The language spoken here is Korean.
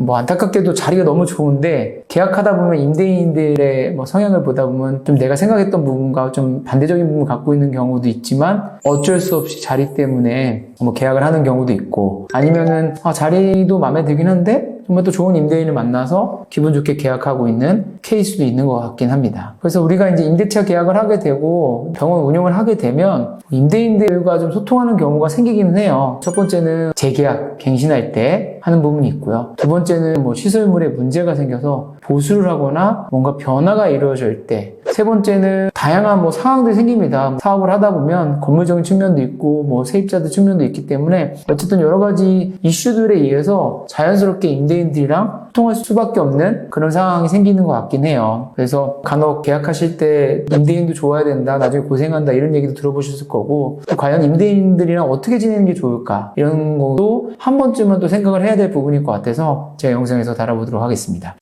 뭐 안타깝게도 자리가 너무 좋은데 계약하다 보면 임대인들의 뭐 성향을 보다 보면 좀 내가 생각했던 부분과 좀 반대적인 부분을 갖고 있는 경우도 있지만 어쩔 수 없이 자리 때문에 뭐 계약을 하는 경우도 있고 아니면은 아, 자리도 마음에 들긴 한데 정말 또 좋은 임대인을 만나서 기분 좋게 계약하고 있는 케이스도 있는 것 같긴 합니다. 그래서 우리가 이제 임대차 계약을 하게 되고 병원 운영을 하게 되면 임대인들과 좀 소통하는 경우가 생기기는 해요. 첫 번째는 재계약, 갱신할 때 하는 부분이 있고요. 두 번째는 뭐 시설물에 문제가 생겨서 보수를 하거나 뭔가 변화가 이루어질 때. 세 번째는 다양한 뭐 상황들이 생깁니다. 사업을 하다 보면 건물적인 측면도 있고 뭐 세입자들 측면도 있기 때문에 어쨌든 여러 가지 이슈들에 의해서 자연스럽게 임대인들이랑 소통할 수밖에 없는 그런 상황이 생기는 것 같긴 해요. 그래서 간혹 계약하실 때 임대인도 좋아야 된다, 나중에 고생한다 이런 얘기도 들어보셨을 거고 또 과연 임대인들이랑 어떻게 지내는 게 좋을까 이런 것도 한 번쯤은 또 생각을 해야 될 부분일 것 같아서 제가 영상에서 다뤄보도록 하겠습니다.